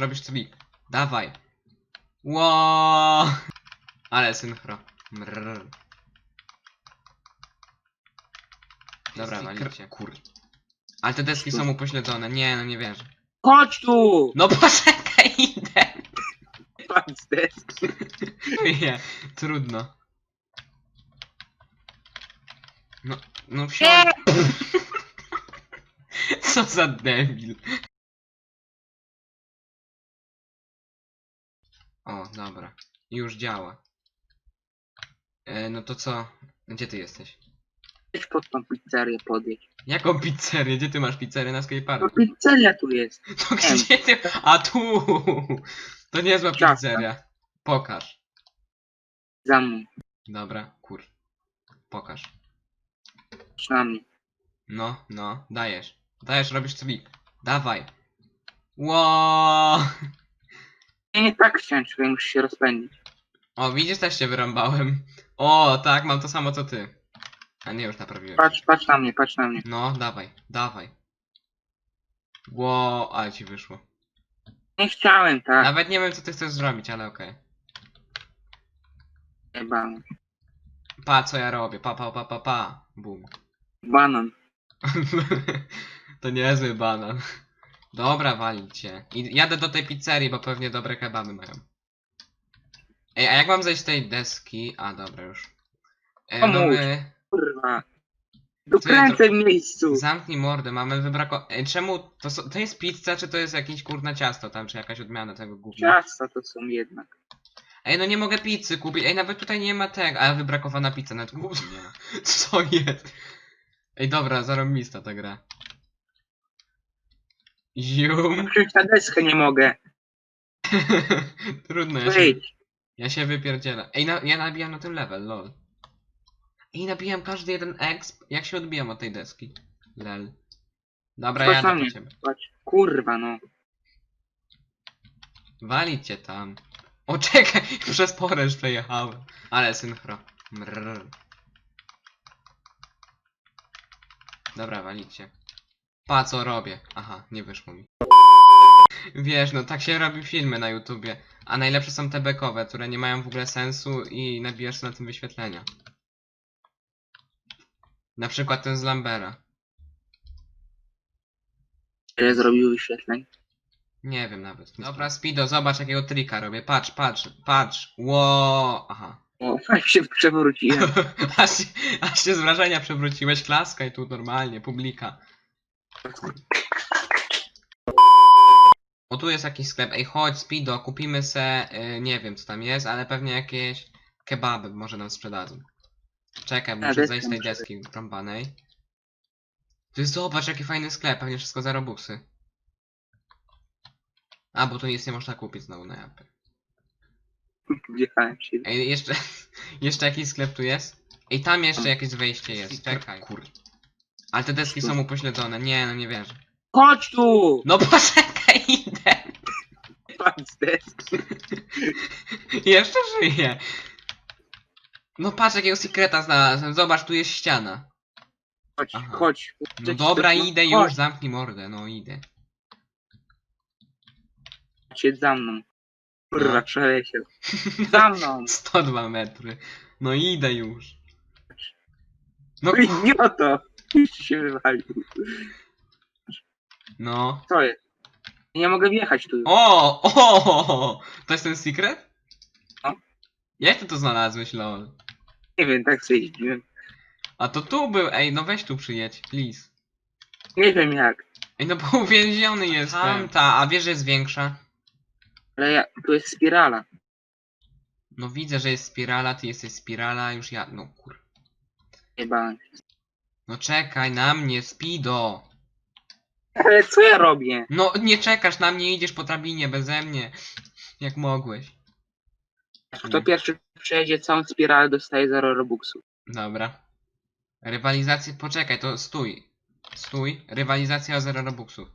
Robisz trik. Dawaj. Ło! Ale synchro. Mrr. Dobra, walicie. Kur. Ale te deski są upośledzone. Nie, no nie wierzę. Chodź tu! No poczekaj, idę. Pan z deski. Nie, trudno. No, no wsiądź. Co za debil. O, dobra. Już działa. E, no to co? Gdzie ty jesteś? Idź pod tą pizzerię podjedź. Jaką pizzerię? Gdzie ty masz pizzerię na No skateparku? pizzeria tu jest. To gdzie ty? A tu! To niezła Ciasna. pizzeria. Pokaż. Za mną. Dobra, kur. Pokaż. Patrz na mnie. No, no, dajesz. Dajesz, robisz trik. Dawaj. Ło! Nie, nie tak chciałem, czekaj, muszę się rozpędzić. O, widzisz, też się wyrąbałem. O, tak, mam to samo co ty. A nie, już naprawiłem. Patrz, patrz na mnie, patrz na mnie. No, dawaj, dawaj. Ło, ale ci wyszło. Nie chciałem, tak. Nawet nie wiem, co ty chcesz zrobić, ale okej. Chyba. Pa, co ja robię? Pa, pa, pa, pa, pa. Bum. Banan. to niezły banan. Dobra, walić cię. I jadę do tej pizzerii, bo pewnie dobre kebaby mają. Ej, a jak mam zejść z tej deski? A, dobra, już. E, Pomóż. mamy... Kurwa. Dokręcę w miejscu. Zamknij mordę, mamy wybrako... Ej, czemu... To, to jest pizza, czy to jest jakieś kurna ciasto tam, czy jakaś odmiana tego gówna? Ciasta to są jednak. Ej, no nie mogę pizzy kupić. Ej, nawet tutaj nie ma tego. A, wybrakowana pizza, nawet nie ma. Co jest? Ej, dobra, zarobista ta gra. Zium. Przecież na deskę nie mogę. Trudno, ja się, Wyjdź. ja się wypierdzielę. Ej, na, ja nabijam na tym level, lol. Ej, nabijam każdy jeden exp, jak się odbijam od tej deski. Lel. Dobra, Chodź jadę na po ciebie. Patrz. Kurwa no. Walić cię tam. O, czekaj, przez poręcz przejechałem. Ale synchro. Mrr. Dobra, walicie. Pa, co robię? Aha, nie wyszło mi. Wiesz, no tak się robi filmy na YouTubie. A najlepsze są te bekowe, które nie mają w ogóle sensu i nabijasz na tym wyświetlenia. Na przykład ten z Lambera. Ile zrobił wyświetleń? Nie wiem nawet. Dobra, Speedo, zobacz jakiego trika robię. Patrz, patrz, patrz. Ło, Aha. O, tak się przewróciłem. aż, się- aż się z wrażenia przewróciłeś klaska i tu normalnie, publika. O tu jest jakiś sklep, ej chodź Speedo, kupimy se, y, nie wiem co tam jest, ale pewnie jakieś kebaby może nam sprzedadzą. Czekaj, muszę zejść z tej muszę deski rąbanej. Ty zobacz jaki fajny sklep, pewnie wszystko za robuxy. A, bo tu nic nie można kupić znowu na japy. Wjechałem się. Ej, jeszcze, jeszcze jakiś sklep tu jest? Ej, tam jeszcze jakieś wejście jest, czekaj. Kur... Ale te deski są upośledzone, nie, no nie wierzę. Chodź tu! No poczekaj, idę! Pan z deski. Jeszcze żyję! No patrz jakiego sekreta znalazłem, zobacz, tu jest ściana. Chodź, Aha. chodź. No dobra, idę już, Chodź, zamknij mordę, no idę. Siedź za mną. Kurwa, No. szaleję się. Za mną. 102 metry. No idę już. No, No idioto. Już się wywalił. no. Co jest? Nie mogę wjechać tu. O, o, to jest ten secret? No. Jak ty to znalazłeś, lol? Nie wiem, tak sobie jeździłem. A to tu był, ej, no weź tu przyjedź, please. Nie wiem jak. Ej, no bo uwięziony jestem. Tamta, a wiesz, że jest większa? Ale ja, tu jest spirala. No widzę, że jest spirala, ty jesteś spirala, już ja, no kur... Nie bałem się. No czekaj na mnie, Speedo! Ale co ja robię? No nie czekasz na mnie, idziesz po drabinie beze mnie. Jak mogłeś. Kto pierwszy przejedzie całą spiralę dostaje 0 robuxów. Dobra. Rywalizacja, poczekaj, to stój. Stój, rywalizacja o 0 robuxów.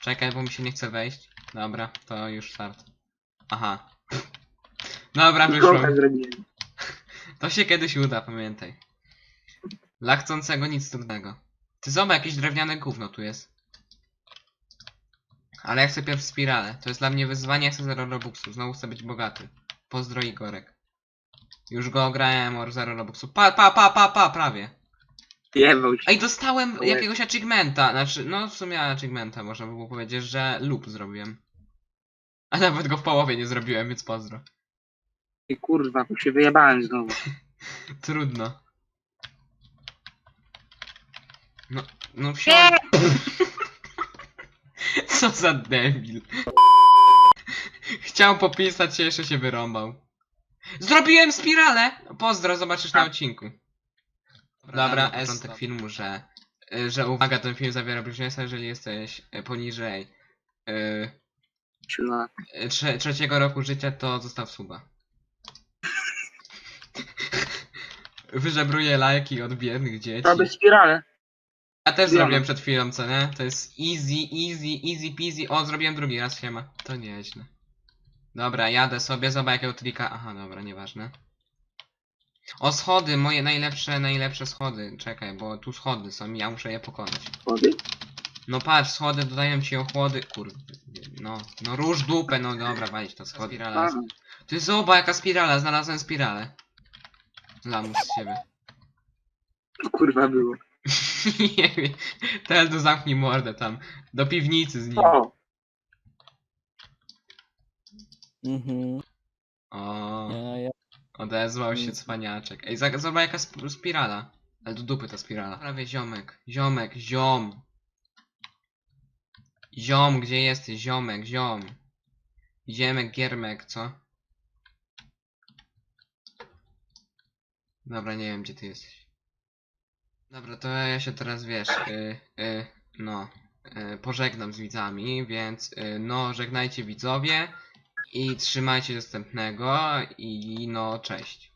Czekaj, bo mi się nie chce wejść. Dobra, to już start. Aha. Dobra, wyszło. Nikogo zrobiłem. To się kiedyś uda, pamiętaj. Dla chcącego nic trudnego. Ty zobacz, jakieś drewniane gówno tu jest. Ale ja chcę pierw spiralę. To jest dla mnie wyzwanie, ja chcę 0 robuxów. Znowu chcę być bogaty. Pozdro Igorek. Już go grałem o 0 robuxów. Pa, pa, pa, pa, pa, prawie. Jebał się. Ej, dostałem jakiegoś achievementa. Znaczy, no w sumie achievementa można by było powiedzieć, że loop zrobiłem. A nawet go w połowie nie zrobiłem, więc pozdro. I kurwa, bo się wyjebałem znowu. Trudno. No, no wsiądź. Co za debil. Chciał popisać się, jeszcze się wyrąbał. Zrobiłem spiralę! Pozdro, zobaczysz na Tak. odcinku. Dobra, na początek filmu, że, y, że uwaga, ten film zawiera bluźnierstwo, jeżeli jesteś y, poniżej y, Siła. y, trze trzeciego roku życia, to zostaw suba. Wyżebruję lajki od biednych dzieci. Robię spiralę. Ja też zrobiłem przed chwilą, co nie? To jest easy, easy, easy peasy. O, zrobiłem drugi raz, siema. To nieźle. Dobra, jadę sobie, zobacz jakiego trika. Aha, dobra, nieważne. O, schody, moje najlepsze, najlepsze schody. Czekaj, bo tu schody są i ja muszę je pokonać. Wody. No patrz, schody dodają ci ochłody. Kurde, no, no róż dupę, no dobra, walić to schody. Spirala. Aha. Ty zobacz jaka spirala, znalazłem spiralę. Lamus z siebie. To kurwa było. Nie wiem. Teraz do zamknij mordę tam. Do piwnicy z nim. O, Mhm. O, Ja, ja. odezwał się Mm. cwaniaczek. Ej, za- zobacz jaka sp spirala. Ale do dupy ta spirala. Prawie ziomek. Ziomek, ziom. Ziom, gdzie jesteś? Ziomek, ziom. Ziemek, giermek, co? Dobra, nie wiem gdzie ty jesteś. Dobra, to ja się teraz wiesz, y, y, no, y, pożegnam z widzami, więc y, no, żegnajcie widzowie i trzymajcie następnego i no, cześć.